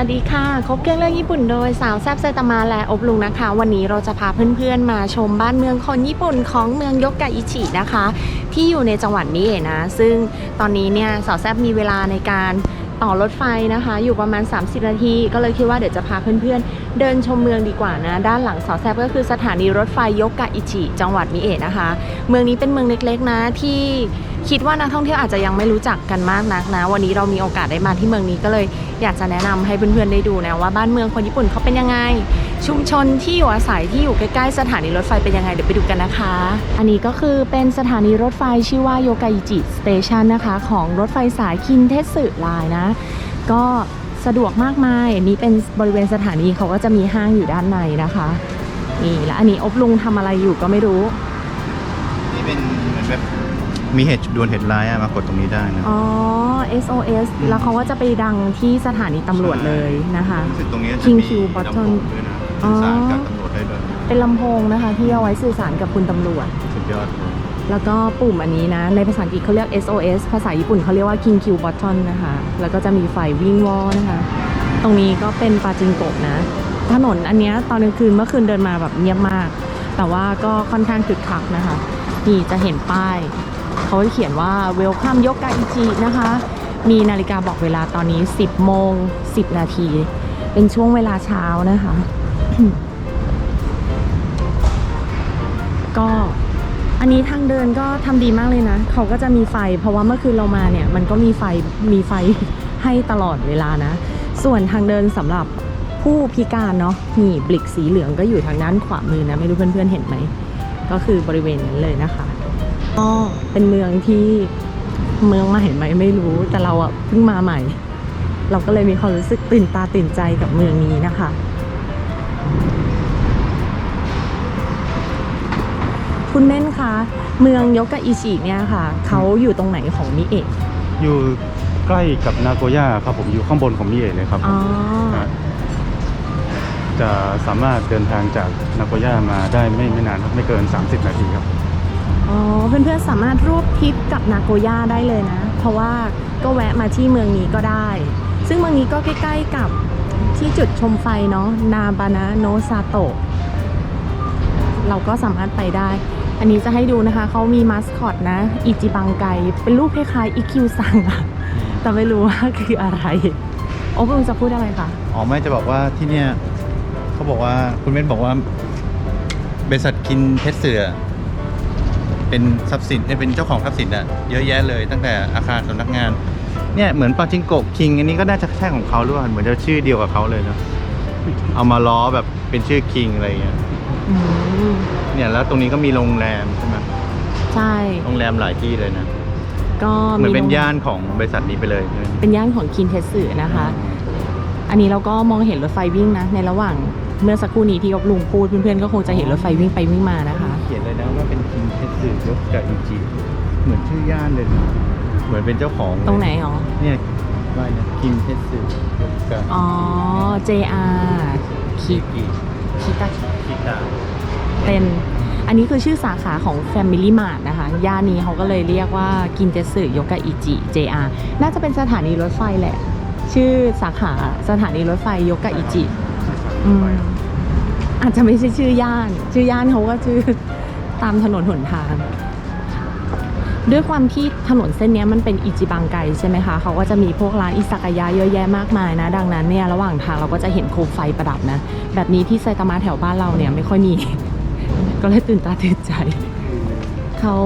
วัสดีค่ะคบเครื่องเรื่องญี่ปุ่นโดยสาวแซบไซตามะและอบลุงนะคะ วันนี้เราจะพาเพื่อนๆมาชมบ้านเมืองคนญี่ปุ่นของเมืองยกกะอิชินะคะ ที่อยู่ในจังหวัดนี้เองนะ ซึ่งตอนนี้เนี่ยสาวแซบมีเวลาในการต่อรถไฟนะคะ อยู่ประมาณ 30 นาที ก็เลยคิดว่าเดี๋ยวจะพาเพื่อนๆ เดินชมเมืองดีกว่านะ ด้านหลังสาวแซบก็คือสถานีรถไฟยกกะอิชิ จังหวัดมิเอะนะคะ เมืองนี้เป็นเมืองเล็กๆนะที่ คิดว่านักท่องเที่ยวอาจจะยังไม่รู้จักกันมากนักนะ วันนี้เรามีโอกาสได้มาที่เมืองนี้ก็เลยอยากจะแนะนำให้เพื่อนๆได้ดูนะว่าบ้านเมืองคนญี่ปุ่นเขาเป็นยังไง ชุมชนที่อยู่อาศัยที่อยู่ใกล้ๆสถานีรถไฟเป็นยังไงเดี๋ยวไปดูกันนะคะ อันนี้ก็คือเป็นสถานีรถไฟชื่อว่าโยกาอิจิสเตชันนะคะของรถไฟสายคินเทสึไลน์นะ ก็สะดวกมากมายอันนี้เป็นบริเวณสถานีเขาก็จะมีห้างอยู่ด้านในนะคะนี่แล้วอันนี้อบลุงทำอะไรอยู่ก็ไม่รู้นี่เป็นเหมือนแบบ มีเหตุด่วนเหตุร้ายอะมากดตรงนี้ได้นะอ๋อ SOS แล้วเขาก็จะไปดังที่สถานีตำรวจเลยนะคะ รู้สึกตรงนี้จะ King มี Q Button ลำโพงด้วยนะอ๋อสื่อสารกับตำรวจได้ด้วยเป็นลำโพงนะคะที่เอาไว้สื่อสารกับคุณตำรวจ สุดยอดเลยแล้วก็ปุ่มอันนี้นะ ในภาษาอังกฤษเขาเรียก SOS ภาษาญี่ปุ่นเขาเรียกว่า King Q Button นะคะ แล้วก็จะมีไฟวิ่งวอลนะคะ ตรงนี้ก็เป็นปาจิงโกะนะ ถนนอันเนี้ยตอนกลางคืนเมื่อคืนเดินมาแบบเงียบมาก แต่ว่าก็ค่อนข้างคึกคักนะคะ นี่จะเห็นป้าย เขาเขียนว่า Welcome ยกกาอิจินะคะ มีนาฬิกาบอกเวลาตอนนี้ 10 โมง 10 นาที เป็นช่วงเวลาเช้านะคะ ก็อันนี้ทางเดินก็ทำดีมากเลยนะ เขาก็จะมีไฟ เพราะว่าเมื่อคืนเรามาเนี่ย มันก็มีไฟ มีไฟให้ตลอดเวลานะ ส่วนทางเดินสำหรับผู้พิการเนาะนี่บลิกสีเหลืองก็อยู่ทางด้านขวามือนะ ไม่รู้เพื่อนๆเห็นไหม ก็คือบริเวณนั้นเลยนะคะ ก็เป็นเมืองที่เมืองมาเห็นไหมไม่รู้แต่เราอะเพิ่งมาใหม่ เราก็เลยมีความรู้สึกตื่นตาตื่นใจกับเมืองนี้นะคะคุณเม่นคะเมืองยกกะอิชิเนี่ยค่ะเขาอยู่ตรงไหนของมิเอะอยู่ใกล้กับนาโกย่าครับผมอยู่ข้างบนของมิเอะเลยครับอ๋อฮะจะสามารถเดินทางจากนาโกย่ามาได้ไม่ไม่นานครับไม่เกิน 30 นาทีครับ อ๋อเพื่อนๆสามารถร่วมทริปกับนาโกย่าได้เลยนะ เพราะว่าก็แวะมาที่เมืองนี้ก็ได้ ซึ่งเมืองนี้ก็ใกล้ๆกับที่จุดชมไฟเนาะนาบานะโนซาโตะเราก็สามารถไปได้ อันนี้จะให้ดูนะคะ เขามีมาสคอตนะ อิจิบังไก เป็นรูปคล้ายๆอิคิวซังอะแต่ไม่รู้ว่าคืออะไร โอ้คุณจะพูดอะไรคะอ๋อไม่จะบอกว่าที่เนี่ยเขาบอกว่าคุณเม้นบอกว่าบริษัทคินเทสเสือ เป็นทรัพย์สินเอ้ยเป็นเจ้าของทรัพย์สินอะเยอะแยะเลย ตั้งแต่อาคารสำนักงานเนี่ยเหมือนปาจิงโกะคิงอันนี้ก็น่าจะใช่ของเขาหรือเปล่าเหมือนจะชื่อเดียวกับเขาเลยเนอะเอามาล้อแบบเป็นชื่อคิงอะไรอย่างเงี้ยอืมเนี่ยแล้วตรงนี้ก็มีโรงแรมใช่ไหมใช่ โรงแรมหลายที่เลยนะ ก็เหมือนเป็นโรงย่านของบริษัทนี้ไปเลยใช่ไหมเป็นย่านของคินเทสึนะคะ อันนี้เราก็มองเห็นรถไฟวิ่งนะในระหว่าง เมื่อสักครู่นี้ที่ยกลุงพูดเพื่อนๆก็คงจะเห็นรถไฟวิ่งไปวิ่งมานะคะ เขียนเลยนะว่าเป็นคิงเทสึยกกะอิจิเหมือนชื่อย่านเลยนะเหมือนเป็นเจ้าของเลยตรงไหนอ๋อเนี่ยว่าเนี่ยคิงเทสึยกกะอ๋อ JR คิ กิคิตาคิตะเป็น อันนี้คือชื่อสาขาของ Family Mart นะคะ ย่านนี้เขาก็เลยเรียกว่ากินเจสึโยกะอิจิ JR น่าจะเป็นสถานีรถไฟแหละ ชื่อสาขาสถานีรถไฟโยกะอิจิ อืมอาจจะไม่ใช่ชื่อย่าน ชื่อย่านเขาก็ชื่อตามถนนหนทาง ด้วยความที่ถนนเส้นเนี้ยมันเป็นอิจิบังไกใช่ไหมคะ เขาก็จะมีพวกร้านอิซากายะเยอะแยะมากมายนะ ดังนั้นเนี่ยระหว่างทางเราก็จะเห็นโคมไฟประดับนะ แบบนี้ที่ไซตามะแถวบ้านเราเนี่ยไม่ค่อยมี ก็เลยตื่นตาตื่นใจ เขา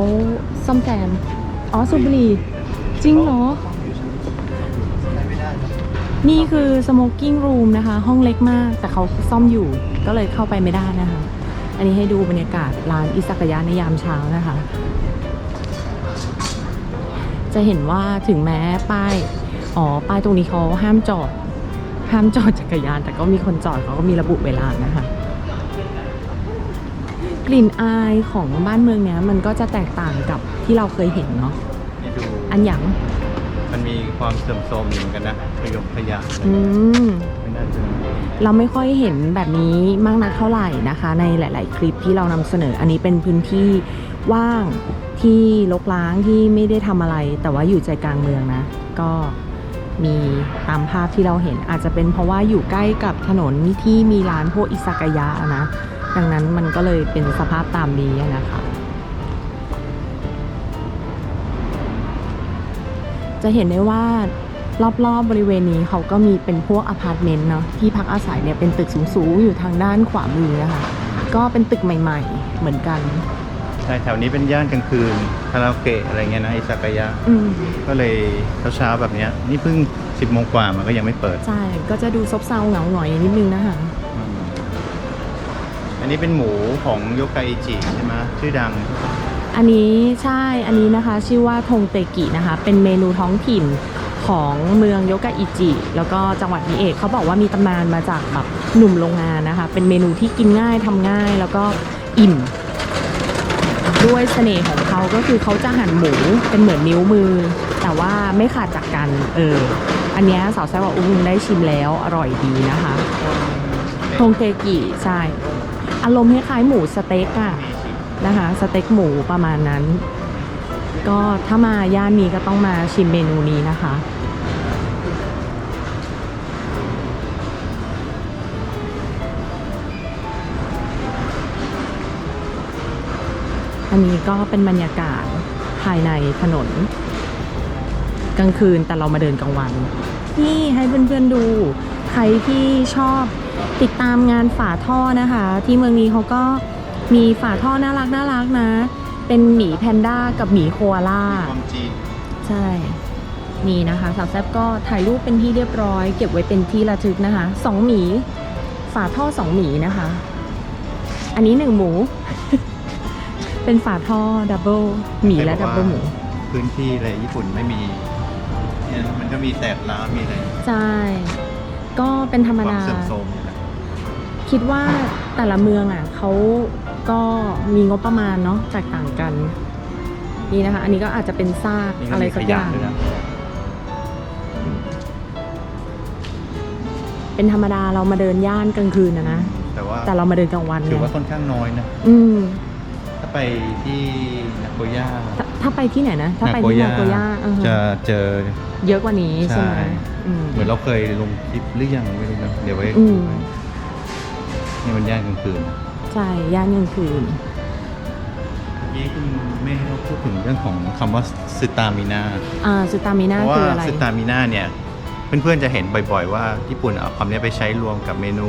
ซ่อมแซม อ๋อสูบบุหรี่จริงเหรอ นี่คือ smoking room นะคะ ห้องเล็กมาก แต่เขาซ่อมอยู่ก็เลยเข้าไปไม่ได้นะคะ อันนี้ให้ดูบรรยากาศร้านอิซากายะในยามเช้านะคะ จะเห็นว่าถึงแม้ป้าย อ๋อ ป้ายตรงนี้เขาห้ามจอด ห้ามจอดจักรยาน แต่ก็มีคนจอดเขาก็มีระบุเวลานะคะ กลิ่นอายของบ้านเมืองเนี้ยมันก็จะแตกต่างกับที่เราเคยเห็นเนาะอันหยัง มันมีความเสื่อมโทรมอยู่เหมือนกันนะขยกขยะอืมไม่น่าจะเราไม่ค่อยเห็นแบบนี้มากนักเท่าไหร่นะคะ ในหลาย ๆ คลิปที่เรานำเสนออันนี้เป็นพื้นที่ว่างที่ลกล้างที่ไม่ได้ทำอะไร แต่ว่าอยู่ใจกลางเมืองนะ ก็มีตามภาพที่เราเห็นอาจจะเป็นเพราะว่าอยู่ใกล้กับถนนที่มีร้านพวกอิซากายะนะ ดังนั้นมันก็เลยเป็นสภาพตามนี้นะคะ จะเห็นได้ว่ารอบๆบบริเวณนี้เขาก็มีเป็นพวกอพาร์ตเมนต์เนาะที่พักอาศัยเนี่ยเป็นตึกสูงๆอยู่ทางด้านขวามือนะคะก็เป็นตึกใหม่ ๆ เหมือนกันใช่แถวนี้เป็นย่านกลางคืนคาราโอเกะอะไรเงี้ยนะอิซากายะอืมก็เลยเช้าๆแบบเนี้ยนี่เพิ่ง 10โมงกว่ามันก็ยังไม่เปิด ใช่ก็จะดูซบเซาเหงาหงอยนิดนึงนะคะอืมอันนี้เป็นหมูของโยกาอิจิใช่ไหมชื่อดัง อันนี้ใช่อันนี้นะคะ ชื่อว่าทงเตกินะคะ เป็นเมนูท้องถิ่นของเมืองโยกะอิจิ แล้วก็จังหวัดมิเอะเขาบอกว่ามีตำนานมาจากแบบหนุ่มโรงงานนะคะ เป็นเมนูที่กินง่ายทำง่ายแล้วก็อิ่ม ด้วยเสน่ห์ของเขาก็คือเขาจะหั่นหมูเป็นเหมือนนิ้วมือ แต่ว่าไม่ขาดจากกันเอออันเนี้ยสาวแซ่บว่าอุ้งได้ชิมแล้วอร่อยดีนะคะทงเตกิใช่ อารมณ์คล้ายๆหมูสเต็กอะ นะคะสเต็กหมูประมาณนั้น ก็ถ้ามาย่านนี้ก็ต้องมาชิมเมนูนี้นะคะอันนี้ก็เป็นบรรยากาศภายในถนน กลางคืนแต่เรามาเดินกลางวัน นี่ให้เพื่อนๆดู ใครที่ชอบติดตามงานฝาท่อนะคะ ที่เมืองนี้เขาก็ มีฝาท่อน่ารักน่ารักนะ เป็นหมีแพนด้ากับหมีโคอาล่า ความจีนใช่ นี่นะคะสาวแซบก็ถ่ายรูปเป็นที่เรียบร้อย เก็บไว้เป็นที่ระทึกนะคะสองหมี ฝาท่อสองหมีนะคะ อันนี้หนึ่งหมู เป็นฝาท่อดับเบิลหมีและดับเบิลหมู พื้นที่อะไรญี่ปุ่นไม่มีเนี่ยมันก็มีแตกร้าวมีอะไรใช่ ก็เป็นธรรมความดาเสื่อมโทรมอยู่แล้วคิดว่าแต่ละเมืองอะเขา ก็มีงบประมาณเนาะแตกต่างกัน นี่นะคะ อันนี้ก็อาจจะเป็นซากนี่ก็อะไรมีขสักอยะย่าง ด้วยนะเป็นธรรมดาเรามาเดินย่านกลางคืนนะนะ แต่ว่าแต่เรามาเดินกลางวันถือไงว่าค่อนข้างน้อยนะ อืมถ้าไปที่นาโกย่าถ้าถ้าไปที่ไหนนะ ถ้าไปที่นาโกย่าอ่าฮะจะเจอ เยอะกว่านี้ใช่ไหมใช่ อืม เหมือนเราเคยลงคลิปหรือยังไม่รู้นะเดี๋ยวไว้อืมนี่มันย่านกลางคืน ใช่ย่านกลางคืนเมื่อกี้คุณแม่เขาพูดถึงเรื่องของคำว่าสตามินาอ่าสุตามิน่าเพราะคือว่าอะไร สตามินาเนี่ยเพื่อนๆจะเห็นบ่อยๆว่าญี่ปุ่นเอาคำนี้ไปใช้รวมกับเมนู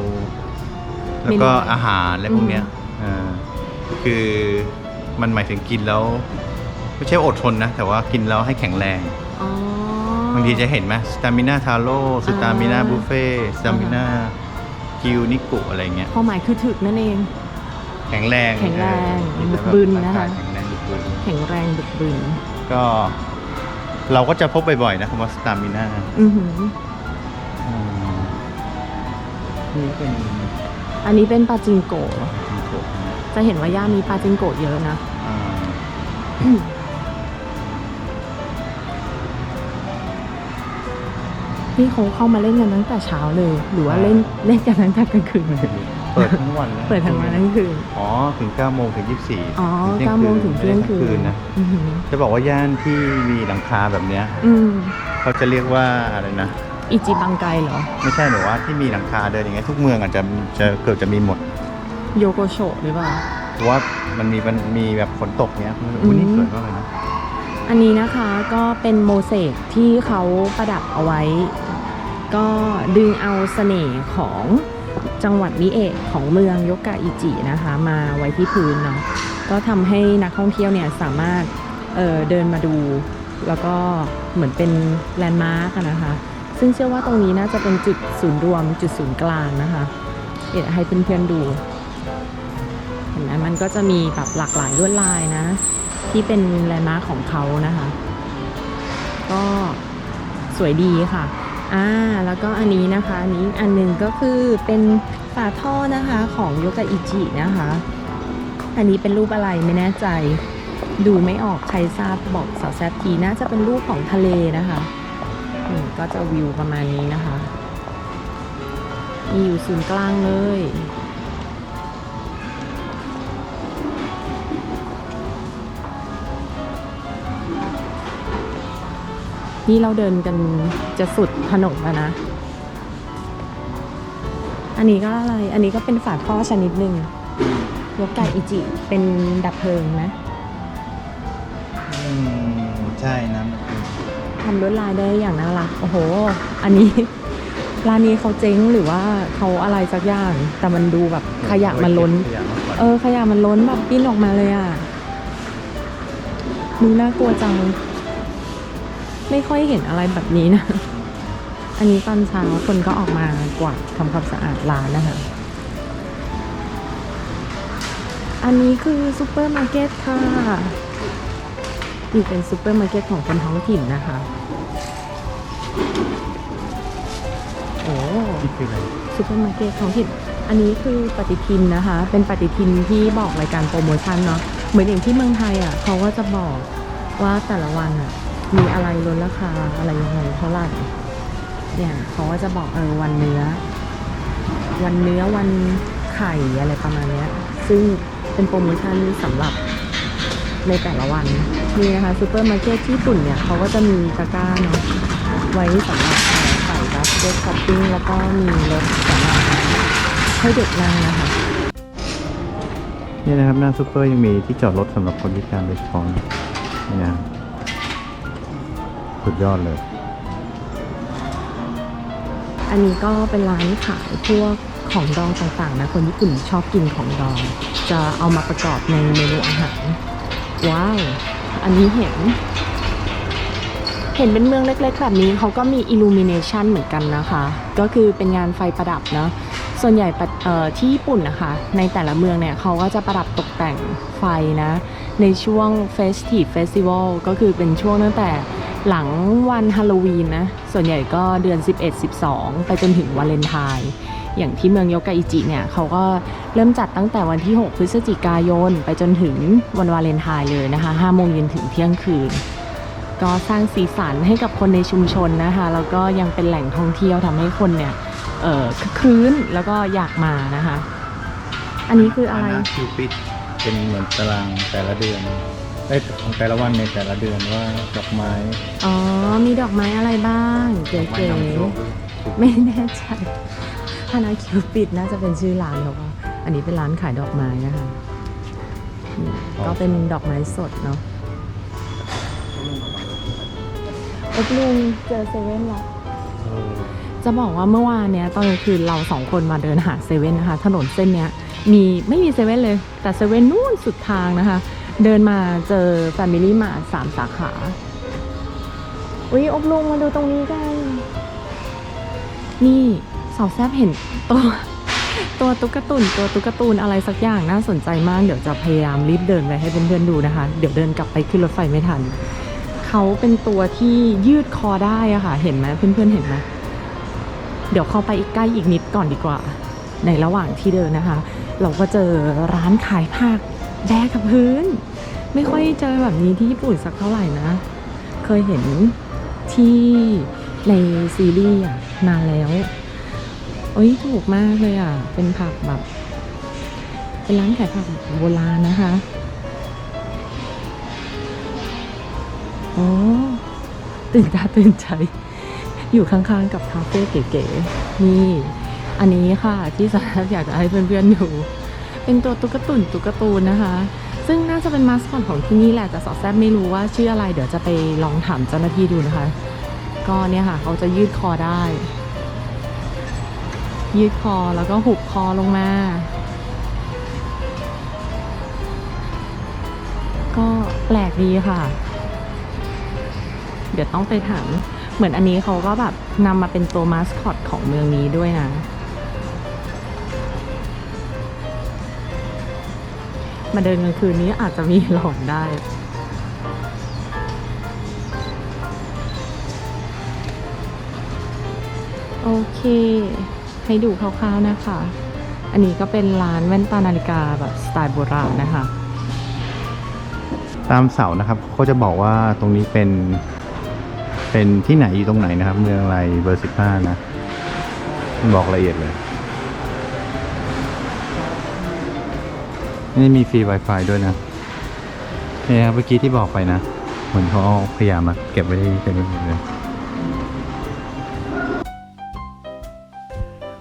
แล้วก็เมนูอาหารและพวกเนี้ยเออคือมันหมายถึงกินแล้ว ไม่ใช่อดทนนะ แต่ว่ากินแล้วให้แข็งแรง อ๋อบางทีจะเห็นไหมสตามินาทาโร่สตามินาอ่าบุฟเฟ่สตามินากิวนิกุอะไรเงี้ยความหมายคือถึกนั่นเอง แข็งแรงแข็งแรงเออบึกบึนนะคะ แข็งแรงบึกบึนแข็งแรงบึกบึนก็เราก็จะพบบ่อยๆนะคำว่าสตามินาอือหือนี่เป็นอันนี้เป็นปาจิงโกะจิงโกะนะจะเห็นว่าย่านนี้ปาจิงโกะเยอะนะอ่านี่เขาเข้ามาเล่นกันตั้งแต่เช้าเลย หรือว่าเล่นเล่นกันตั้งแต่กลางคืนเปิดทั้งวันนะเปิดทั้งวันทั้งคืน อ๋อ ถึง9โมงถึง 24อ๋อที่ยเก้าโมงถึงเที่ยงคืไม่ได้ทั้นนะอือหือจะบอกว่าย่านที่มีหลังคาแบบเนี้ยอืมเขาจะเรียกว่าอะไรนะ อิจิบังไกเหรอ ไม่ใช่หนูว่าที่มีหลังคาเดินอย่างเงี้ยทุกเมืองอาจจะจะเกือบจะมีหมด โยโกโชะหรือเปล่าเพราะว่ามันมีมันมีแบบฝนตกเนี้ยอือุ้ยมนี่สวยมากเลยนะ อันนี้นะคะก็เป็นโมเสกที่เขาประดับเอาไว้ ก็ดึงเอาเสน่ห์ของ จังหวัดมิเอะของเมืองยกกะอิจินะคะ มาไว้ที่พื้นเนาะก็ทำให้นักท่องเที่ยวเนี่ยสามารถเเดินมาดู แล้วก็เหมือนเป็นแลนด์มาร์กนะคะ ซึ่งเชื่อว่าตรงนี้น่าจะเป็นจุดศูนย์รวมจุดศูนย์กลางนะคะเดี๋ยวให้เพื่อนๆดู เห็นไหมมันก็จะมีแบบหลากหลายลวดลายนะ ที่เป็นแลนด์มาร์คของเขานะคะ ก็สวยดีค่ะ อ่าแล้วก็อันนี้นะคะอันนี้อันหนึ่งก็คือเป็นฝาท่อนะคะของโยกะอิจินะคะ อันนี้เป็นรูปอะไรไม่แน่ใจ ดูไม่ออกใครทราบบอกสาวแซบทีน่าจะเป็นรูปของทะเลนะคะก็จะวิวประมาณนี้นะคะ มีอยู่ศูนย์กลางเลย นที่เราเดินกันจะสุดถนนแล้วนะ อันนี้ก็อะไร อันนี้ก็เป็นฝาท่อชนิดหนึ่งยกไก่อิจิ เป็นดับเพลิงนะอืมใช่น้ำมันคือทำลวดลายได้อย่างน่ารัก โอ้โห อันนี้ร้านนี้เขาเจ๊งหรือว่าเขาอะไรสักอย่าง แต่มันดูแบบขยะมันล้นขยะมากกว่าเออขยะมันล้นแบบปิ้นออกมาเลยอะ ดูน่ากลัวจัง ไม่ค่อยเห็นอะไรแบบนี้นะ อันนี้ตอนเช้าคนก็ออกมากวาดทำความสะอาดร้านนะคะ อันนี้คือซูเปอร์มาร์เก็ตค่ะนี่เป็นซูเปอร์มาร์เก็ตของคนท้องถิ่นนะคะ โอ้นี่คืออะไรซูเปอร์มาร์เก็ตท้องถิ่น อันนี้คือปฏิทินนะคะ เป็นปฏิทินที่บอกรายการโปรโมชั่นเนาะ เหมือนอย่างที่เมืองไทยอะเขาก็จะบอกว่าแต่ละวันอะ มีอะไรลดราคาอะไรยังไงเท่าไหร่เนี่ยเขาก็จะบอกเออวันเนื้อ วันเนื้อวันไข่อะไรประมาณเนี้ยซึ่งเป็นโปรโมชั่นสำหรับในแต่ละวันนี่นะคะซูเปอร์มาร์เก็ตที่ญี่ปุ่นเนี่ยเขาก็จะมีตะกร้าเนาะไว้สำหรับใส่บัสเก็ตช้อปปิ้งแล้วก็มีรถสำหรับให้เด็กนั่งนะคะนี่นะครับหน้าซูเปอร์ยังมีที่จอดรถสำหรับคนพิการโดยเฉพาะนะนี่นะ สุดยอดเลย อันนี้ก็เป็นร้านขายพวกของดองต่างๆนะ คนญี่ปุ่นชอบกินของดอง จะเอามาประกอบในเมนูอาหาร ว้าว อันนี้เห็น เห็นเป็นเมืองเล็กๆแบบนี้เขาก็มีอิลูมิเนชันเหมือนกันนะคะ ก็คือเป็นงานไฟประดับเนาะส่วนใหญ่ที่ญี่ปุ่นนะคะ ในแต่ละเมืองเนี่ยเขาก็จะประดับตกแต่งไฟนะ ในช่วง Festive Festival ก็คือเป็นช่วงตั้งแต่หลังวันฮาโลวีนนะ ส่วนใหญ่ก็เดือน 11 12 ไปจนถึงวาเลนไทน์อย่างที่เมืองโยกาอิจิเนี่ยเขาก็เริ่มจัดตั้งแต่วันที่ 6 พฤศจิกายน ไปจนถึงวันวาเลนไทน์เลยนะคะ5โมงเย็นถึงเที่ยงคืน ก็สร้างสีสันให้กับคนในชุมชนนะคะ แล้วก็ยังเป็นแหล่งท่องเที่ยวทำให้คนเนี่ยเออคึกคืนแล้วก็อยากมานะคะ อันนี้คืออะไรคิวปิด เป็นเหมือนตารางแต่ละเดือนได้ยของแต่ละวันในแต่ละเดือนว่าดอกไม้อ๋อ มีดอกไม้อะไรบ้างเดอกไม้ก๋นำโชคๆไม่แน่ใจฮานาคิวปิดน่าจะเป็นชื่อร้านเขาว่าอันนี้เป็นร้านขายดอกไม้นะคะนี่ก็เป็นดอกไม้สดเนาะอบลุงเจอเซเว่นละเออจะบอกว่าเมื่อวานเนี้ยตอนกลางคืนเราสองคนมาเดินหาเซเว่นนะคะ ถนนเส้นเนี้ย มีไม่มีเซเว่นเลย แต่เซเว่นนู่นสุดทางนะคะ เดินมาเจอ Family Mart สามสาขาอุ้ยอบลุงมาดูตรงนี้กัน นี่สาวแซบเห็นตัวตัวตุ๊กตุนตัวตุ๊กตูนอะไรสักอย่างน่าสนใจมาก เดี๋ยวจะพยายามรีบเดินไปให้เพื่อนๆดูนะคะ เดี๋ยวเดินกลับไปขึ้นรถไฟไม่ทัน เขาเป็นตัวที่ยืดคอได้อะค่ะ เห็นไหมเพื่อนๆเห็นไหมเดี๋ยวเข้าไปอีกใกล้อีกนิดก่อนดีกว่า ในระหว่างที่เดินนะคะ เราก็เจอร้านขายผักแบกกับพื้น ไม่ค่อยเจอแบบนี้ที่ญี่ปุ่นสักเท่าไหร่นะ เคยเห็นที่ในซีรีส์อะนานแล้วโอ้ยถูกมากเลยอะ เป็นผักแบบ เป็นร้านขายผักโบราณนะคะโอ้ตื่นตาตื่นใจ อยู่ข้างๆกับคาเฟ่เก๋ๆนี่ อันนี้ค่ะที่สาระอยากจะให้เพื่อนๆดู เป็นตัวตุ๊กตุ่นตุ๊กตูนนะคะ ซึ่งน่าจะเป็นมาสคอตของที่นี่แหละแต่สอดแซบไม่รู้ว่าชื่ออะไร เดี๋ยวจะไปลองถามเจ้าหน้าที่ดูนะคะ ก็เนี่ยค่ะเขาจะยืดคอได้ ยืดคอแล้วก็หุบคอลงมา ก็แปลกดีค่ะ เดี๋ยวต้องไปถามเหมือนอันนี้เขาก็แบบนำมาเป็นตัวมาสคอตของเมืองนี้ด้วยนะ มาเดินกลางคืนนี้อาจจะมีหลอนได้ โอเค ให้ดูคร่าวๆนะคะ อันนี้ก็เป็นร้านแว่นตานาฬิกาแบบสไตล์โบราณนะคะ ตามเสานะครับเขาจะบอกว่าตรงนี้เป็น เป็นที่ไหนอยู่ตรงไหนนะครับ เมืองอะไรเบอร์สิบห้านะ บอกละเอียดเลย นี่มีฟรี Wi-Fi ด้วยนะนี่ครับเมื่อกี้ที่บอกไปนะ เหมือนเขาพยายามมาเก็บไว้ที่เต็มไปหมดเลย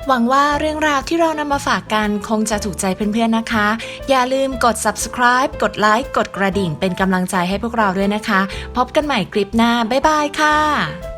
หวังว่าเรื่องราวที่เรานำมาฝากกันคงจะถูกใจเพื่อนๆนะคะ อย่าลืมกด subscribe กดไลค์กดกระดิ่งเป็นกำลังใจให้พวกเราด้วยนะคะ พบกันใหม่คลิปหน้า บ๊ายบายค่ะ